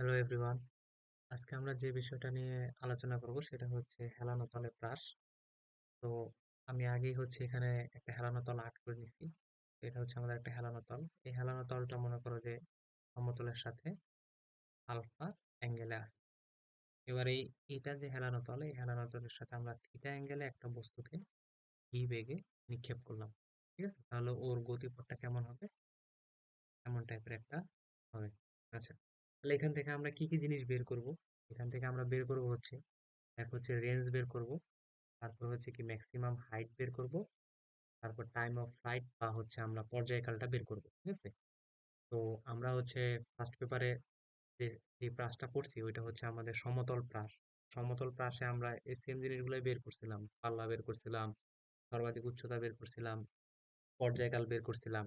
Hello everyone আজকে আমরা যে বিষয়টা নিয়ে আলোচনা করব সেটা হচ্ছে হেলানো তলে প্রাস তো আমি আগেই হচ্ছে এখানে একটা হেলানো তল আর্ট করে নিছি। এটা হচ্ছে আমাদের একটা হেলানো তল এই হেলানো তলটা মনে করো যে সমতলের সাথে আলফা অ্যাঙ্গেলে আছে। এবার এই, এটা যে হেলানো তল এই হেলানো তলের সাথে আমরা থিটা অ্যাঙ্গেলে একটা বস্তুকে ভি বেগে নিক্ষেপ করলাম। ঠিক আছে? তাহলে ওর গতিপথটা কেমন হবে? এমন টাইপের একটা হবে। আচ্ছা। তাহলে এখান থেকে আমরা কি কি জিনিস বের করব? এখান থেকে আমরা বের করব হচ্ছে এক হচ্ছে রেঞ্জ বের করব, তারপর হচ্ছে কি ম্যাক্সিমাম হাইট বের করব, তারপর টাইম অফ ফ্লাইট বা হচ্ছে আমরা পর্যায়কালটা বের করব, ঠিক আছে? তো আমরা হচ্ছে ফার্স্ট পেপারে যে যে প্রাসটা পড়ছি, ওইটা হচ্ছে আমাদের সমতল প্রাস সমতল প্রাসে আমরা এই সেম জিনিসগুলোই বের করছিলাম, পাল্লা বের করছিলাম, সর্বাধিক উচ্চতা বের করছিলাম, পর্যায়কাল বের করছিলাম।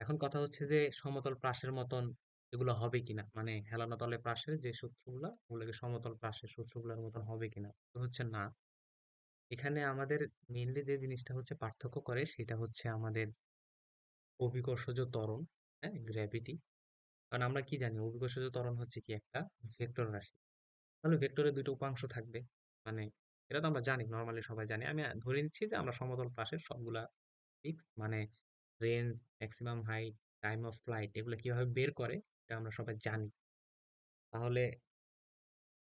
এখন কথা হচ্ছে যে, সমতল প্রাসের মতন এগুলো হবে কিনা? মানে হেলানো তলে প্রাসের যে সূত্রগুলো, ওগুলোকে সমতল প্রাসের সূত্রগুলোর মতন হবে কিনা? তো হচ্ছে না। এখানে আমাদের মেনলি যে জিনিসটা হচ্ছে পার্থক্য করে, সেটা হচ্ছে আমাদের অভিকর্ষজ ত্বরণ হ্যাঁ? গ্র্যাভিটি কারণ আমরা কি জানি? অভিকর্ষজ ত্বরণ হচ্ছে কি একটা ভেক্টর রাশি। তাহলে ভেক্টরের দুটো উপাংশ থাকবে। মানে এটা তো আমরা জানি নর্মালি সবাই জানি। আমি ধরে নিচ্ছি যে আমরা সমতল পাশের সবগুলা ফিক্স মানে range maximum height time of flight এগুলো কীভাবে বের করে? এটা আমরা সবাই জানি। তাহলে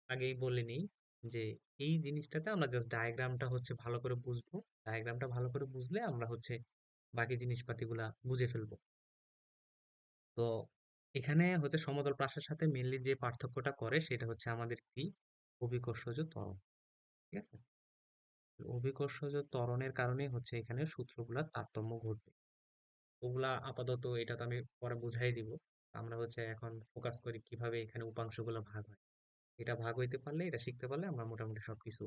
আগেই বলে নিই যে, এই জিনিসটাতে আমরা জাস্ট ডায়াগ্রামটা হচ্ছে ভালো করে বুঝব। ডায়াগ্রামটা ভালো করে বুঝলে আমরা হচ্ছে বাকি জিনিসপাতিগুলা বুঝে ফেলব। তো এখানে হচ্ছে সমতল প্রাসের সাথে মেনলি যে পার্থক্যটা করে সেটা হচ্ছে আমাদের কি? অভিকর্ষজ ত্বরণ। ঠিক আছে? অভিকর্ষজ ত্বরণের কারণে হচ্ছে এখানে সূত্রগুলার তারতম্য ঘটবে। ওগুলা আপাতত এটা তো আমি পরে বুঝাই দিব। আমরা হচ্ছে এখন ফোকাস করি কীভাবে এখানে উপাংশগুলো ভাগ হয়। এটা ভাগ হইতে পারলে, এটা শিখতে পারলে আমরা মোটামুটি সবকিছু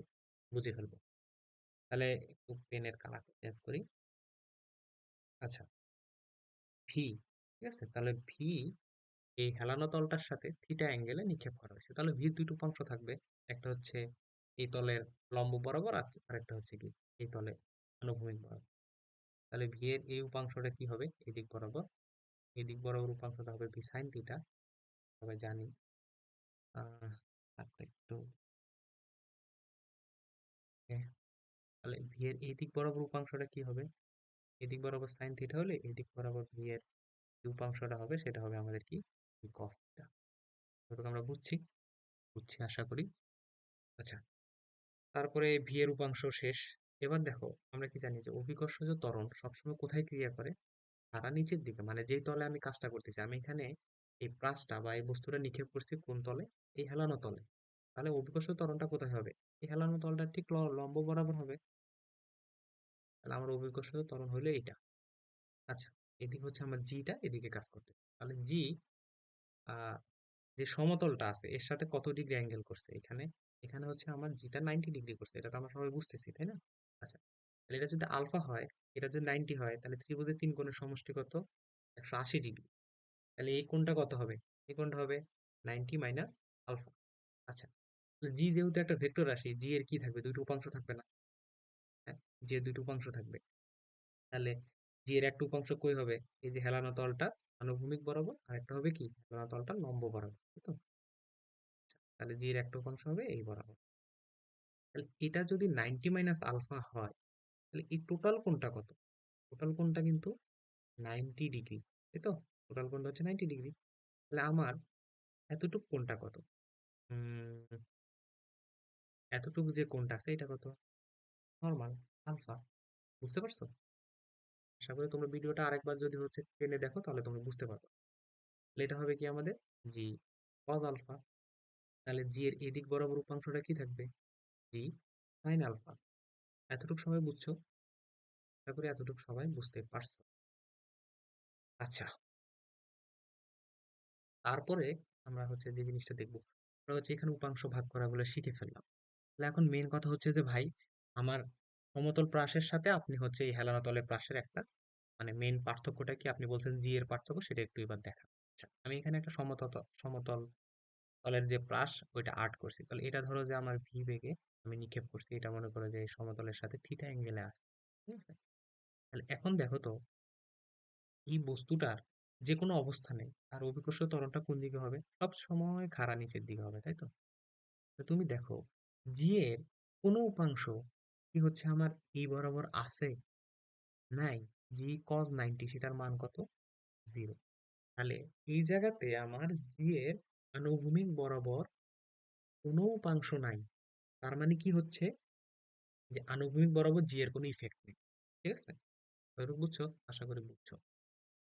বুঝে ফেলব। তাহলে একটু পেনের কালার চেঞ্জ করি। আচ্ছা। ভি ঠিক আছে? তাহলে ভি এই হেলানো তলটার সাথে থিটা অ্যাঙ্গেলে নিক্ষেপ করা হয়েছে। তাহলে ভি দুটো উপাংশ থাকবে। একটা হচ্ছে এই তলের লম্ব বরাবর আর একটা হচ্ছে কি? এই তলে আনুভূমিক বরাবর। তাহলে ভি এর এই উপাংশটা কি হবে? এই দিক বরাবর। এই দিক বরাবর উপাংশটা হবে ভি সাইন থিটা সবাই জানি একটু তাহলে ভি এর এই দিক বরাবর উপাংশটা কি হবে? এদিক বরাবর সাইন থিটা হলে এদিক বরাবর ভি এর উপাংশটা হবে সেটা হবে আমাদের কি? কস থিটা এটুকু আমরা বুঝছি বুঝছি, আশা করি। আচ্ছা তারপরে ভি এর উপাংশ শেষ। এবার দেখো, আমরা কি জানি যে অভিকর্ষজ ত্বরণ সবসময় কোথায় ক্রিয়া করে? তারা নিচের দিকে মানে যেই তলে আমি কাজটা করতেছি, আমি এখানে এই প্রাসটা বা এই বস্তুটা নিক্ষেপ করছি কোন তলে? এই হেলানো তলে। তাহলে অভিকর্ষ ত্বরণটা কোথায় হবে? এই হেলানো তলটা ঠিক লম্ব বরাবর হবে। তাহলে আমার অভিকর্ষ ত্বরণ হলো এইটা। আচ্ছা এদিকে হচ্ছে আমার জিটা এদিকে কাজ করতে। তাহলে জি যে সমতলটা আছে, এর সাথে কত ডিগ্রি অ্যাঙ্গেল করছে? এখানে এখানে হচ্ছে আমার জিটা নাইনটি ডিগ্রি করছে। এটা তো আমরা সবাই বুঝতেছি, তাই না? আচ্ছা তাহলে এটা যদি আলফা হয় এটা যদি নাইনটি হয় তাহলে ত্রিভুজের তিন কোণের সমষ্টি কত? একশো আশি ডিগ্রি। তাহলে এই কোণটা কত হবে? এই কোণটা হবে নাইনটি মাইনাস আলফা। আচ্ছা জি যেহেতু একটা ভেক্টর রাশি জি এর কি থাকবে? দুইটা উপাংশ থাকবে না। হ্যাঁ জি এর দুইটা উপাংশ থাকবে। তাহলে জি এর একটা উপাংশ কই হবে? এই যে হেলানো তলটা আনুভূমিক বরাবর আর একটা হবে কি? হেলানো তলটা লম্ব বরাবর তো? আচ্ছা, তাহলে জি এর একটা উপাংশ হবে এই বরাবর। তাহলে এটা যদি নাইনটি মাইনাস আলফা হয় তাহলে এই টোটাল কোণটা কত? টোটাল কোণটা কিন্তু নাইনটি ডিগ্রি তাই তো? টোটাল কোণটা হচ্ছে নাইনটি ডিগ্রি তাহলে আমার এতটুক কোণটা কত? এতটুকু যে কোণটা আছে এটা কত? নর্মাল আলফা বুঝতে পারছ? আশা করি তোমরা ভিডিওটা আরেকবার যদি হচ্ছে টেনে দেখো, তাহলে তোমরা বুঝতে পারবে। তাহলে এটা হবে কি আমাদের? জি কজ আলফা তাহলে জি এর এদিক বরাবর উপাংশটা কি থাকবে? জি সাইন আলফা এতটুকু সবাই বুঝছ? আশা করি এতটুকু সবাই বুঝতে পারছ। আচ্ছা। তারপরে আমরা হচ্ছে যে জিনিসটা দেখব। আমরা হচ্ছে এখানে উপাংশ ভাগ করাগুলো শিখে ফেললাম। তাহলে এখন মেন কথা হচ্ছে যে ভাই, আমার সমতল প্রাসের সাথে আপনি হচ্ছে এই হেলানো তলের প্রাসের একটা মানে মেন পার্থক্যটা কি আপনি বলছেন জি এর পার্থক্য সেটা একটু এবার দেখা আচ্ছা আমি এখানে একটা সমতল সমতল তলের যে প্রাস ওইটা আর্ট করছি। তাহলে এটা ধরো যে আমার ভি বেগে আমি নিক্ষেপ করছি। এটা মনে করো যে সমতলের সাথে থিটা অ্যাঙ্গেলে আছে। ঠিক আছে? তাহলে এখন দেখো তো, এই বস্তুটার যে কোনো অবস্থানে তার অভিকর্ষ ত্বরণটা কোন দিকে হবে? সব সময় খাড়া নিচের দিকে হবে, তাই তো? তো তুমি দেখো জি এর কোনো উপাংশ কি হচ্ছে আমার এই বরাবর আছে? নাই। জি কজ নাইনটি, সেটার মান কত? জিরো। তাহলে এই জায়গাতে আমার জি এর আনুভূমিক বরাবর কোনো উপাংশ নাই। তার মানে কি হচ্ছে? যে আনুভূমিক বরাবর জি এর কোনো ইফেক্ট নেই। ঠিক আছে? বুঝছ? আশা করি বুঝছ।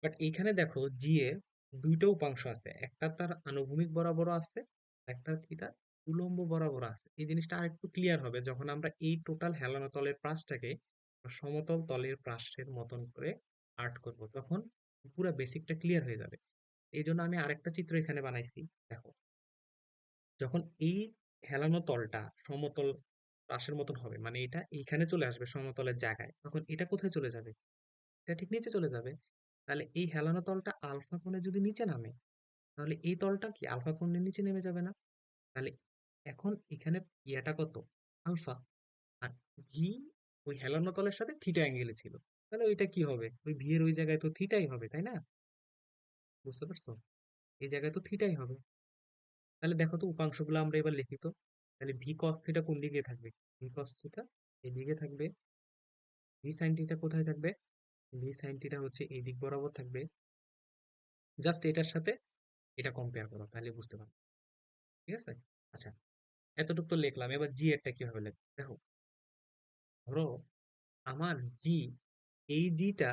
বাট এইখানে দেখো জি এর দুইটা উপাংশ আছে। একটা তার আনুভূমিক বরাবর আছে, একটা কি তার উলম্ব বরাবর আছে। এই জিনিসটা আরেকটু ক্লিয়ার হবে। যখন আমরা এই টোটাল হেলানো তলের প্রাসটাকে সমতল তলের প্রাসের মতন করে আর্ট করব, তখন পুরো বেসিকটা ক্লিয়ার হয়ে যাবে। এই জন্য আমি আরেকটা চিত্র এখানে বানাইছি। দেখো, যখন এই হেলানো তলটা সমতল প্রাসের মতন হবে। মানে এটা এইখানে চলে আসবে সমতলের জায়গায়। তখন এটা কোথায় চলে যাবে? এটা ঠিক নিচে চলে যাবে। তাহলে এই হেলানো তলটা আলফা কোণে যদি নিচে নামে, তাহলে এই তলটা কি আলফা কোণের নিচে নেমে যাবে না? তাহলে এখন এখানে ইয়াটা কত? আলফা। আর ভি ওই হেলানো তলের সাথে থিটা অ্যাঙ্গেলে ছিল। তাহলে ওইটা কি হবে? ওই ভি এর ওই জায়গায় তো থিটাই হবে, তাই না? বুঝতে পারছ? এই জায়গায় তো থিটাই হবে। তাহলে দেখো তো উপাংশগুলো আমরা এবার লিখি তো। তাহলে ভি কস থিটা কোন দিকে থাকবে? ভি কস থিটা এদিকে থাকবে। ভি সাইন থিটা কোথায় থাকবে? ভি সাইন থিটা হচ্ছে এই দিক বরাবর থাকবে। জাস্ট এটার সাথে এটা কম্পেয়ার করো, তাহলে বুঝতে পারবে। ঠিক আছে? আচ্ছা এতটুকু তো লিখলাম। এবার জি এরটা কীভাবে লিখব? দেখো, ধরো আমার জি এই জিটা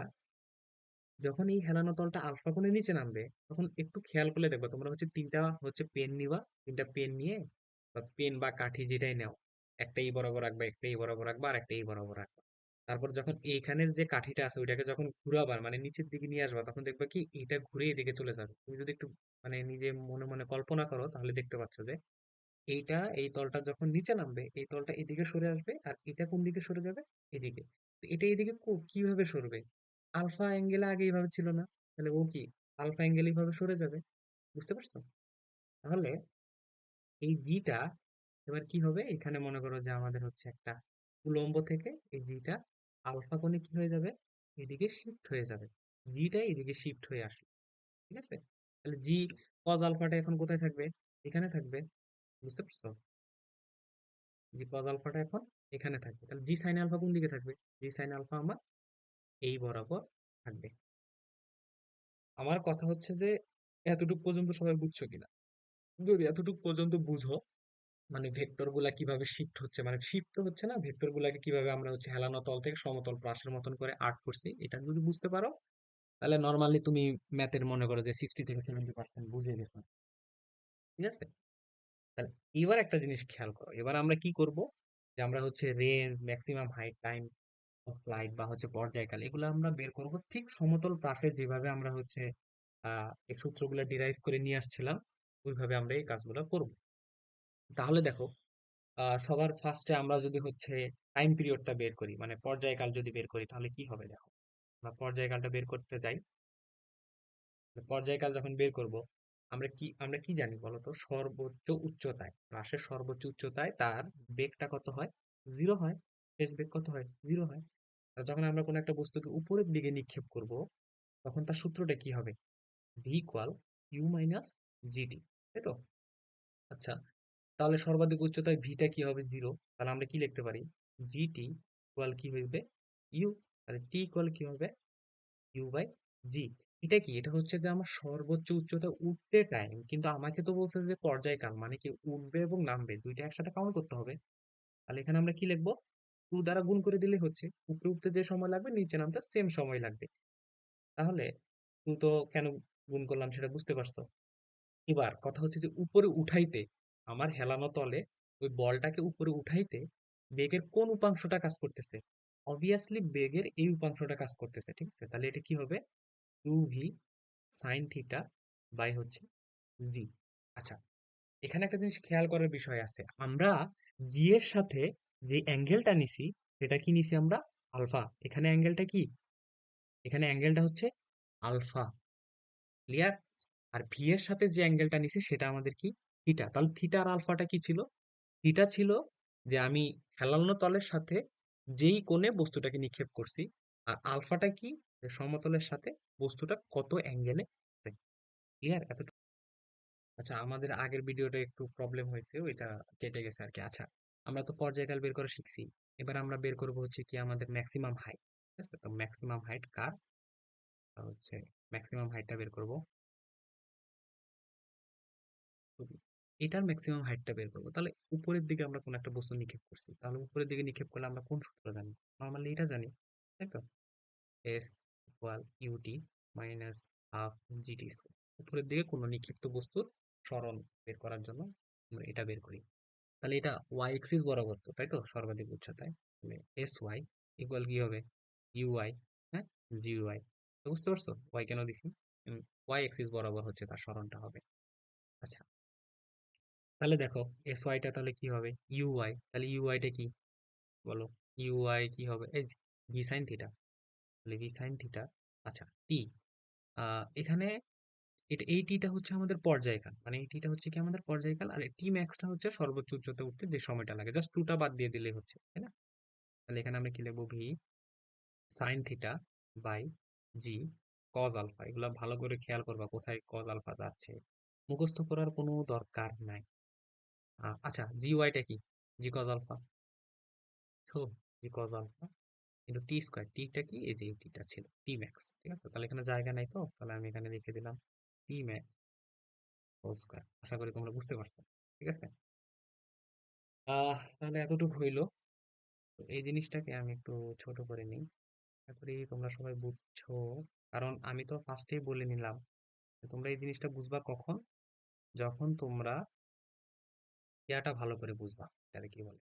যখন এই হেলানো তলটা আলফা কোণে নিচে নামবে, তখন একটু খেয়াল করলে দেখবে, তোমরা হচ্ছে তিনটা হচ্ছে পেন নিবা, তিনটা পেন নিয়ে বা পেন বা কাঠি যেটাই নাও একটা এই বরাবর রাখবা একটা এই বরাবর রাখবা আর একটা এই বরাবর রাখবা। তারপর যখন এইখানের যে কাঠিটা আছে ওইটাকে যখন ঘুরাবার মানে নিচের দিকে নিয়ে আসবা, তখন দেখবা কি এটা ঘুরে এদিকে চলে যাবে। তুমি যদি একটু মানে নিজে মনে মনে কল্পনা করো তাহলে দেখতে পাচ্ছ যে, এইটা, এই তলটা যখন নিচে নামবে, এই তলটা এদিকে সরে আসবে আর এটা কোন দিকে সরে যাবে? এদিকে। এটা এদিকে কীভাবে সরবে? আলফা অ্যাঙ্গেলে আগে এইভাবে ছিল না। তাহলে ও কি? আলফা অ্যাঙ্গেল এইভাবে সরে যাবে? বুঝতে পারছ? তাহলে এই জিটা এবার কি হবে? এখানে মনে করো যে আমাদের হচ্ছে একটা উলম্ব থেকে এই জিটা আলফা কোণে কি হয়ে যাবে? এদিকে শিফট হয়ে যাবে। জিটা এদিকে শিফট হয়ে আসবে ঠিক আছে? তাহলে জি কজ আলফাটা এখন কোথায় থাকবে? এখানে থাকবে। বুঝতে পারছ? জি কজ আলফাটা এখন এখানে থাকবে। তাহলে জি সাইন আলফা কোন দিকে থাকবে? জি সাইন আলফা আমার এই বরাবর থাকবে। আমার কথা হচ্ছে যে এতটুক পর্যন্ত সবাই বুঝছ কিনা? যদি এতটুক পর্যন্ত বুঝো। মানে ভেক্টরগুলা কীভাবে শিফট হচ্ছে। মানে শিফট হচ্ছে না ভেক্টর গুলাকে কীভাবে আমরা হচ্ছে হেলানো তল থেকে সমতল প্রাসের মতন করে আর্ট করছি, এটা যদি বুঝতে পারো, তাহলে নর্মালি তুমি ম্যাথের মনে করো যে সিক্সটি থেকে সেভেন্টি পার্সেন্ট বুঝে গেছো ঠিক আছে? তাহলে এবার একটা জিনিস খেয়াল করো। এবার আমরা কি করব? যে আমরা হচ্ছে range maximum height time of flight বা হচ্ছে পর্যায়কাল, এগুলো আমরা বের করব। ঠিক সমতল প্রাসে যেভাবে আমরা হচ্ছে এই সূত্রগুলো ডিরাইভ করে নিয়ে আসছিলাম ওইভাবে আমরা এই কাজগুলো করব। তাহলে দেখো সবার ফার্স্টে আমরা যদি হচ্ছে টাইম পিরিয়ডটা বের করি মানে পর্যায়কাল যদি বের করি, তাহলে কি হবে দেখো? আমরা পর্যায়কালটা বের করতে যাই। পর্যায়কাল যখন বের করব, আমরা কি আমরা কি জানি বলতো? সর্বোচ্চ উচ্চতায়, হ্রাসের সর্বোচ্চ উচ্চতায় তার বেগটা কত হয়? জিরো হয়। শেষ বেগ কত হয়? জিরো হয়। যখন আমরা কোনো একটা বস্তুকে উপরের দিকে নিক্ষেপ করব, তখন তার সূত্রটা কি হবে? V equal U minus G T তাই তো? আচ্ছা তাহলে সর্বাধিক উচ্চতায় ভিটা কি হবে জিরো তাহলে আমরা কি লিখতে পারি? জিটি ইকুয়াল কি হইবে? ইউ তাহলে টি ইকুয়াল কি হবে? ইউ বাই জি এটা কি? এটা হচ্ছে যে আমার সর্বোচ্চ উচ্চতা উঠতে টাইম কিন্তু আমাকে তো বলছে যে পর্যায়কাল মানে কি উঠবে এবং নামবে, দুইটা একসাথে কাউন্ট করতে হবে। তাহলে এখানে আমরা কি লিখব? টু দ্বারা গুণ করে দিলে হচ্ছে। উপরে উঠতে যে সময় লাগবে, নিচে নামতে সেম সময় লাগবে। তাহলে টু তো কেন গুণ করলাম সেটা বুঝতে পারছ? এবার কথা হচ্ছে যে, উপরে উঠাইতে আমার হেলানো তলে ওই বলটাকে উপরে উঠাইতে বেগের কোন উপাংশটা কাজ করতেছে? অবভিয়াসলি বেগের এই উপাংশটা কাজ করতেছে, ঠিক আছে? তাহলে এটা কি হবে? Two V sine theta by হচ্ছে জি আচ্ছা এখানে একটা জিনিস খেয়াল করার বিষয় আছে। আমরা জি এর সাথে যে অ্যাঙ্গেলটা নিছি, সেটা কি নিছি আমরা? আলফা। এখানে অ্যাঙ্গেলটা কি? এখানে অ্যাঙ্গেলটা হচ্ছে আলফা। ক্লিয়ার? আর ভি এর সাথে যে অ্যাঙ্গেলটা নিছি সেটা আমাদের কি? থিটা তাহলে থিটা আর আলফাটা কি ছিল? থিটা ছিল যে আমি হেলানো তলের সাথে যেই কোণে বস্তুটাকে নিক্ষেপ করছি, আর আলফাটা কি? সমতলের সাথে বস্তুটা কত অ্যাঙ্গেলে ক্লিয়ার এতটুকু। আচ্ছা আমাদের আগের ভিডিওটা একটু প্রবলেম হয়েছে, ওইটা কেটে গেছে আর কি। আচ্ছা আমরা তো পর্যায়কাল বের করা শিখছি। এবার আমরা বের করব হচ্ছে কি আমাদের ম্যাক্সিমাম হাইট ঠিক আছে? তো ম্যাক্সিমাম হাইট কার? হচ্ছে ম্যাক্সিমাম হাইটটা বের করব। এটার ম্যাক্সিমাম হাইটটা বের করব। তাহলে উপরের দিকে আমরা কোন একটা বস্তু নিক্ষেপ করছি। তাহলে উপরের দিকে নিক্ষেপ করলে আমরা কোন সূত্র জানি? নর্মালি এটা জানি, তাই তো? S equal U T minus half G T square উপরের দিকে কোনো নিক্ষিপ্ত বস্তুর সরণ বের করার জন্য আমরা এটা বের করি। তাহলে এটা ওয়াই এক্সিস বরাবর তো, তাই তো? সর্বাধিক উচ্চতায়। তাহলে এস ওয়াই ইকুয়াল কি হবে? ইউআই হ্যাঁ? জি ওয়াই বুঝতে পারছ? ওয়াই কেন দিছি? ওয়াই এক্সিস বরাবর হচ্ছে তার সরণটা হবে। আচ্ছা তাহলে দেখো এস ওয়াইটা তাহলে কি হবে? ইউআই তাহলে ইউআইটা কি? বলো ইউআই কি হবে? এই ভি সাইন থিটা তাহলে ভি সাইন থিটা আচ্ছা টি এখানে এটা, এই টিটা হচ্ছে আমাদের পর্যায়কাল মানে এই টিটা হচ্ছে কি আমাদের পর্যায়কাল? আর টি ম্যাক্সটা হচ্ছে সর্বোচ্চ উচ্চতা উঠতে যে সময়টা লাগে জাস্ট টুটা বাদ দিয়ে দিলেই হচ্ছে, তাই না? তাহলে এখানে আমরা কি লিখব? V sine theta by G cos alpha এগুলো ভালো করে খেয়াল করবা কোথায় কজ আলফা যাচ্ছে, মুখস্থ করার কোনো দরকার নাই। আচ্ছা জি ওয়াইটা কি? জি কজ আলফা তো জি কজ আলফা কিন্তু টি স্কোয়ার টিটা কি? এই যে টিটা ছিল টি ম্যাক্স ঠিক আছে? তাহলে এখানে জায়গা নাই তো? তাহলে আমি এখানে লিখে দিলাম টি ম্যাক্স হোল স্কোয়ার আশা করি তোমরা বুঝতে পারছ, ঠিক আছে? তাহলে এতটুকু হইল। তো এই জিনিসটাকে আমি একটু ছোট করে নিই। আশা করি তোমরা সবাই বুঝছ। কারণ আমি তো ফার্স্টেই বলে নিলাম তোমরা এই জিনিসটা বুঝবা কখন? যখন তোমরা ইয়াটা ভালো করে বুঝবা এটাকে কি বলে?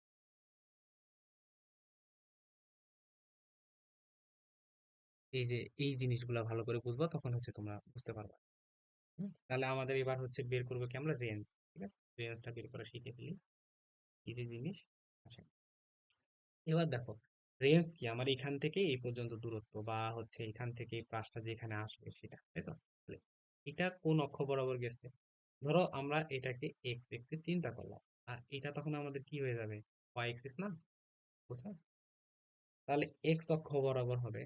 এই যে, এই জিনিসগুলা ভালো করে বুঝবা, তখন হচ্ছে তোমরা বুঝতে পারবা। তাহলে আমাদের এবার হচ্ছে বের করব কি আমরা? রেঞ্জ, ঠিক আছে? রেঞ্জটা বের করা শিখে ফেলি। ইজি জিনিস আচ্ছা। এবার দেখো, রেঞ্জ কি? আমার এখান থেকে এই পর্যন্ত দূরত্ব বা হচ্ছে এখান থেকে প্রাসটা যেখানে আসবে সেটা, তাই তো? এটা কোন অক্ষ বরাবর গেছে? ধরো আমরা এটাকে এক্স এক্সিস চিন্তা করলাম। আর এটা তখন আমাদের কি হয়ে যাবে? ওয়াই এক্সিস না তাহলে এক্স অক্ষ বরাবর হবে।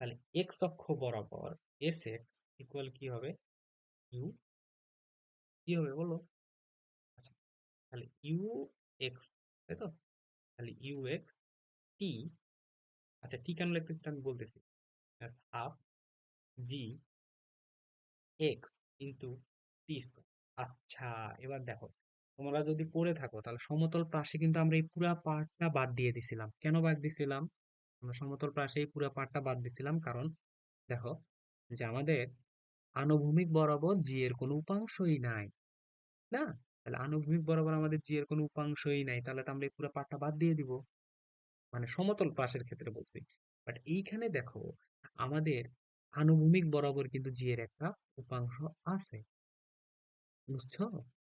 তাহলে এক্স অক্ষ বরাবর এস এক্স ইকুয়াল কি হবে? ইউ কি হবে বলো? আচ্ছা তাহলে ইউ এক্স তাই তো? তাহলে ইউ এক্স টি আচ্ছা টি কেন লিখতেছি আমি বলতেছি। Half G X into T square আচ্ছা এবার দেখো তোমরা যদি পড়ে থাকো, তাহলে সমতল পাশে কিন্তু আমরা এই পুরা পার্টটা বাদ দিয়ে দিছিলাম। কেন বাদ দিছিলাম? আমরা সমতল পাশে এই পুরা পার্টটা বাদ দিছিলাম কারণ, দেখো, যে আমাদের আনুভূমিক বরাবর জি এর কোনো উপাংশই নাই, না? তাহলে আনুভূমিক বরাবর আমাদের জি এর কোনো উপাংশই নাই, তাহলে তো আমরা এই পুরো পার্টটা বাদ দিয়ে দিব। মানে সমতল পাশের ক্ষেত্রে বলছি। বাট এইখানে দেখো, আমাদের আনুভূমিক বরাবর কিন্তু জি এর একটা উপাংশ আছে। বুঝছ?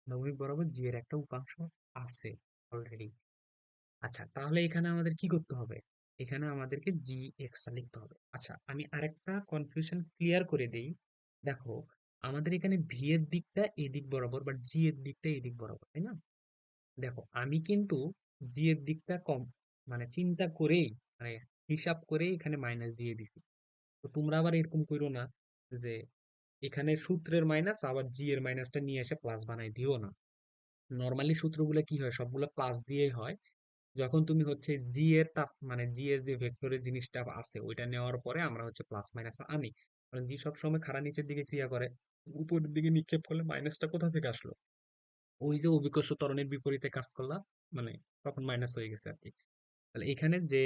আনুভূমিক বরাবর জি এর একটা উপাংশ আছে অলরেডি আচ্ছা তাহলে এখানে আমাদের কি করতে হবে? এখানে আমাদেরকে জি এক্সট্রা লিখতে হবে। আচ্ছা আমি আরেকটা কনফিউশন ক্লিয়ার করে দেই। দেখো, আমাদের এখানে ভি এর দিকটা এদিক বরাবর বাট জি এর দিকটা এদিক বরাবর, তাই না? দেখো, আমি কিন্তু জি এর দিকটা কম মানে চিন্তা করেই মানে হিসাব করেই এখানে মাইনাস দিয়ে দিছি। তো তোমরা আবার এরকম করো না যে এখানে সূত্রের মাইনাস আবার জি এর মাইনাসটা নিয়ে এসে প্লাস বানাই দিও না। নর্মালি সূত্রগুলো কি হয়? সবগুলো প্লাস দিয়েই হয়। যখন তুমি হচ্ছে জি এর তাপ মানে জি এর যে ভেক্টরের জিনিসটা আছে, ওইটা নেওয়ার পরে আমরা হচ্ছে প্লাস মাইনাস আনি। কারণ জি সবসময় খাড়া নিচের দিকে ক্রিয়া করে। উপরের দিকে নিক্ষেপ করলে মাইনাসটা কোথা থেকে আসলো? ওই যে অভিকর্ষ ত্বরণের বিপরীতে কাজ করলাম মানে তখন মাইনাস হয়ে গেছে আর কি। তাহলে এখানে যে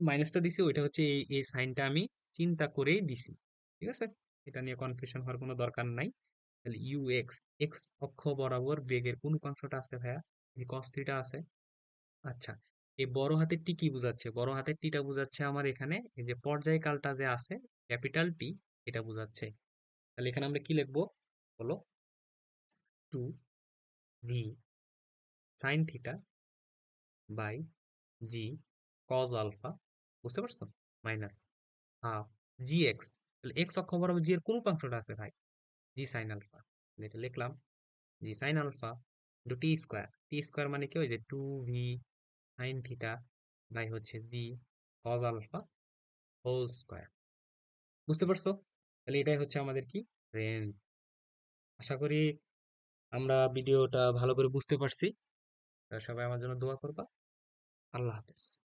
মাইনাসটা দিছি, ওইটা হচ্ছে এই এই সাইনটা আমি চিন্তা করেই দিছি। ঠিক আছে? এটা নিয়ে কনফিউশন হওয়ার কোনো দরকার নাই। তাহলে ইউ এক্স এক্স অক্ষ বরাবর বেগের কোন উপাংশটা আছে ভাইয়া? এই কস থিটা আছে। আচ্ছা এই বড় হাতের টি কি বোঝাচ্ছে? বড় হাতের টিটা বোঝাচ্ছে আমার এখানে, এই যে পর্যায়কালটা যে আছে, ক্যাপিটাল টি এটা বোঝাচ্ছে। তাহলে এখানে আমরা কি লিখব? বলো। Two V sine theta by G cos alpha বুঝতে পারছ? মাইনাস হাফ জি এক্স তাহলে এক্স অক্ষ বরাবর জি এর কোন উপাংশটা আছে ভাই? জি সাইন আলফা এটা লিখলাম। G sine alpha into T square T square মানে কি? ওই যে two V sine theta by হচ্ছে G cos alpha whole square বুঝতে পারছ? তাহলে এটাই হচ্ছে আমাদের কি? রেঞ্জ আশা করি আমরা ভিডিওটা ভালো করে বুঝতে পারছি। সবাই আমার জন্য দোয়া করবা। আল্লাহ হাফেজ।